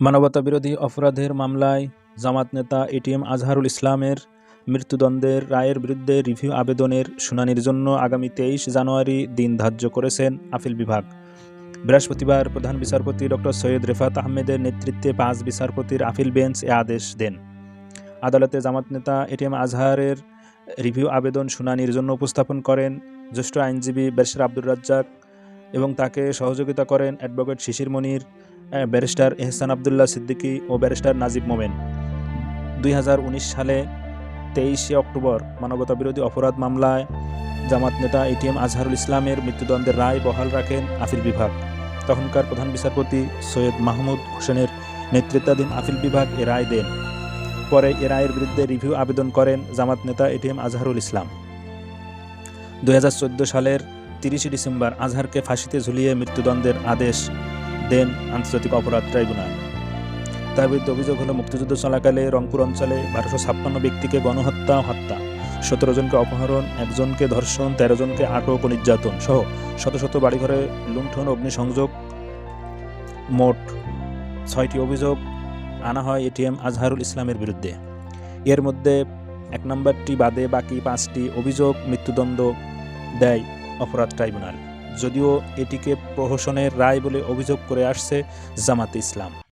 মানবতাবিরোধী অপরাধের মামলায় জামাত নেতা এটিএম আজহারুল ইসলামের মৃত্যুদণ্ডের রায়ের বিরুদ্ধে রিভিউ আবেদনের শুনানির জন্য আগামী তেইশ জানুয়ারি দিন ধার্য করেছেন আপিল বিভাগ। বৃহস্পতিবার প্রধান বিচারপতি ডক্টর সৈয়দ রেফাত আহমেদের নেতৃত্বে পাঁচ বিচারপতির আপিল বেঞ্চ এ আদেশ দেন। আদালতে জামাত নেতা এটিএম আজহারের রিভিউ আবেদন শুনানির জন্য উপস্থাপন করেন জ্যেষ্ঠ আইনজীবী ব্যারিস্টার আব্দুর রাজ্জাক এবং তাকে সহযোগিতা করেন অ্যাডভোকেট শিশির মনির ব্যারিস্টার এহসান আবদুল্লাহ সিদ্দিকী ও ব্যারিস্টার নাজিব মোমেন। দুই হাজার উনিশ সালে তেইশে অক্টোবর মানবতাবিরোধী অপরাধ মামলায় জামাত নেতা এটিএম আজহারুল ইসলামের মৃত্যুদণ্ডের রায় বহাল রাখেন আপিল বিভাগ। তখনকার প্রধান বিচারপতি সৈয়দ মাহমুদ হোসেনের নেতৃত্বাধীন আপিল বিভাগ এ রায় দেন। পরে এ রায়ের বিরুদ্ধে রিভিউ আবেদন করেন জামাত নেতা এটিএম আজহারুল ইসলাম। দুই হাজার চোদ্দ সালের তিরিশে ডিসেম্বর আজহারকে ফাঁসিতে ঝুলিয়ে মৃত্যুদণ্ডের আদেশ দেন আন্তর্জাতিক অপরাধ ট্রাইব্যুনাল। তার বিরুদ্ধে অভিযোগ হলো মুক্তিযুদ্ধ চলাকালে রংপুর অঞ্চলে বারোশো ছাপ্পান্ন ব্যক্তিকে গণহত্যা ও হত্যা, সতেরো জনকে অপহরণ একজনকে ধর্ষণ, তেরো জনকে আটক ও নির্যাতন সহ শত শত বাড়িঘরে লুণ্ঠন, অগ্নিসংযোগ, মোট ছয়টি অভিযোগ আনা হয় এটিএম আজহারুল ইসলামের বিরুদ্ধে। এর মধ্যে এক নম্বরটি বাদে বাকি পাঁচটি অভিযোগ মৃত্যুদণ্ড দেয় অপরাধ ট্রাইব্যুনাল। যদিও এটিকে প্রহসনের রায় বলে অভিযোগ করে আসছে জামাতে ইসলাম।